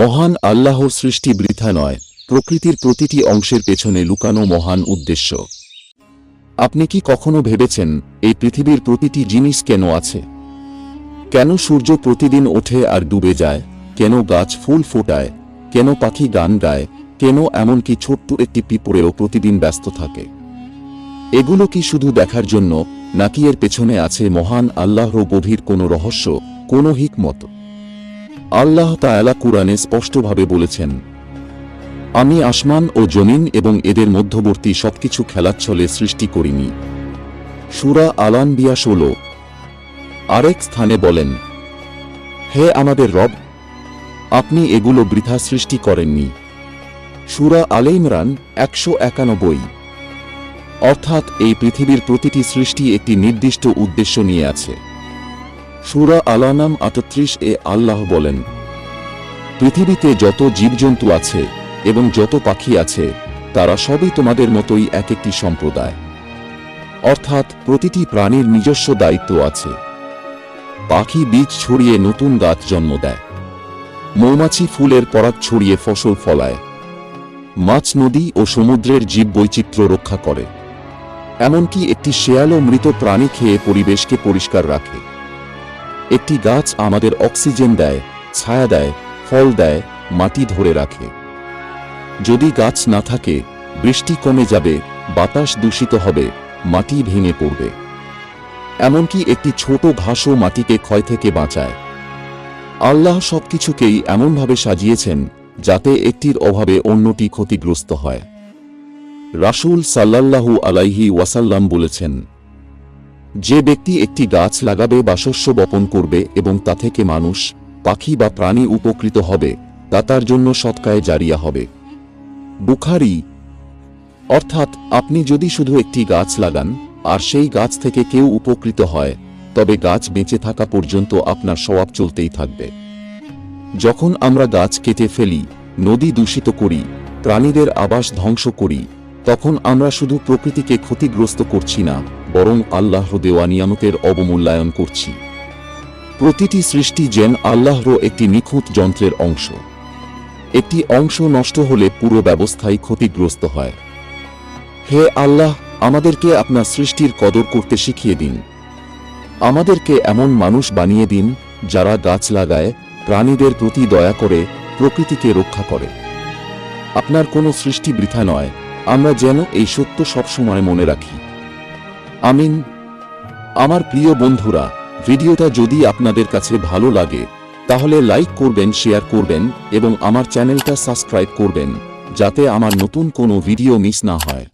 মহান আল্লাহর সৃষ্টি বৃথা নয়, প্রকৃতির প্রতিটি অংশের পেছনে লুকানো মহান উদ্দেশ্য। আপনি কি কখনো ভেবেছেন, এই পৃথিবীর প্রতিটি জিনিস কেন আছে? কেন সূর্য প্রতিদিন ওঠে আর ডুবে যায়? কেন গাছ ফুল ফোটায়? কেন পাখি গান গায়? কেন এমনকি ছোট্ট একটি পিঁপড়েও প্রতিদিন ব্যস্ত থাকে? এগুলো কি শুধু দেখার জন্য, নাকি এর পেছনে আছে মহান আল্লাহর গভীর কোনো রহস্য, কোনো হিকমত? আল্লাহ তায়ালা কুরআনে স্পষ্টভাবে বলেছেন, আমি আসমান ও জমিন এবং এদের মধ্যবর্তী সবকিছু খেলাচ্ছলে সৃষ্টি করিনি। সুরা আলানবিয়া ষোলো, আরেক স্থানে বলেন, হে আমাদের রব, আপনি এগুলো বৃথা সৃষ্টি করেননি। সুরা আলে ইমরান একশো একানব্বই, অর্থাৎ এই পৃথিবীর প্রতিটি সৃষ্টি একটি নির্দিষ্ট উদ্দেশ্য নিয়ে আছে। সুরা আলানাম আটত্রিশ এ আল্লাহ বলেন, পৃথিবীতে যত জীবজন্তু আছে এবং যত পাখি আছে, তারা সবই তোমাদের মতোই এক একটি সম্প্রদায়। অর্থাৎ প্রতিটি প্রাণীর নিজস্ব দায়িত্ব আছে। পাখি বীজ ছড়িয়ে নতুন গাছ জন্ম দেয়। মৌমাছি ফুলের পরাগ ছড়িয়ে ফসল ফলায়। মাছ নদী ও সমুদ্রের জীব বৈচিত্র্য রক্ষা করে। এমনকি একটি শেয়ালও মৃত প্রাণী খেয়ে পরিবেশকে পরিষ্কার রাখে। একটি গাছ আমাদের অক্সিজেন দেয়, ছায়া দেয়, ফল দেয়, মাটি ধরে রাখে। যদি গাছ না থাকে, বৃষ্টি কমে যাবে, বাতাস দূষিত হবে, মাটি ভেঙে পড়বে। এমনকি একটি ছোট ঘাসও মাটিকে ক্ষয় থেকে বাঁচায়। আল্লাহ সবকিছুকেই এমনভাবে সাজিয়েছেন, যাতে একটির অভাবে অন্যটি ক্ষতিগ্রস্ত হয়। রাসূল সাল্লাল্লাহু আলাইহি ওয়াসাল্লাম বলেছেন যে ব্যক্তি একটি গাছ লাগাবে বা শস্য বপন করবে এবং তা থেকে মানুষ, পাখি বা প্রাণী উপকৃত হবে, তা তার জন্য সৎকায় জারিয়া হবে। বুখারি। অর্থাৎ, আপনি যদি শুধু একটি গাছ লাগান, আর সেই গাছ থেকে কেউ উপকৃত হয়, তবে গাছ বেঁচে থাকা পর্যন্ত আপনার স্বভাব চলতেই থাকবে। যখন আমরা গাছ কেটে ফেলি, নদী দূষিত করি, প্রাণীদের আবাস ধ্বংস করি, তখন আমরা শুধু প্রকৃতিকে ক্ষতিগ্রস্ত করছি না বরং আল্লাহ দেওয়া নিয়ামতের অবমূল্যায়ন করছি। প্রতিটি সৃষ্টি যেন আল্লাহর একটি নিখুঁত যন্ত্রের অংশ। একটি অংশ নষ্ট হলে পুরো ব্যবস্থাই ক্ষতিগ্রস্ত হয়। হে আল্লাহ, আমাদেরকে আপনার সৃষ্টির কদর করতে শিখিয়ে দিন। আমাদেরকে এমন মানুষ বানিয়ে দিন, যারা গাছ লাগায়, প্রাণীদের প্রতি দয়া করে, প্রকৃতিকে রক্ষা করে। আপনার কোনো সৃষ্টি বৃথা নয়, আমরা যেন এই সত্য সবসময় মনে রাখি। আমিন। আমার প্রিয় বন্ধুরা, ভিডিওটা যদি আপনাদের কাছে ভালো লাগে, তাহলে লাইক করবেন, শেয়ার করবেন এবং আমার চ্যানেলটা সাবস্ক্রাইব করবেন, যাতে আমার নতুন কোনো ভিডিও মিস না হয়।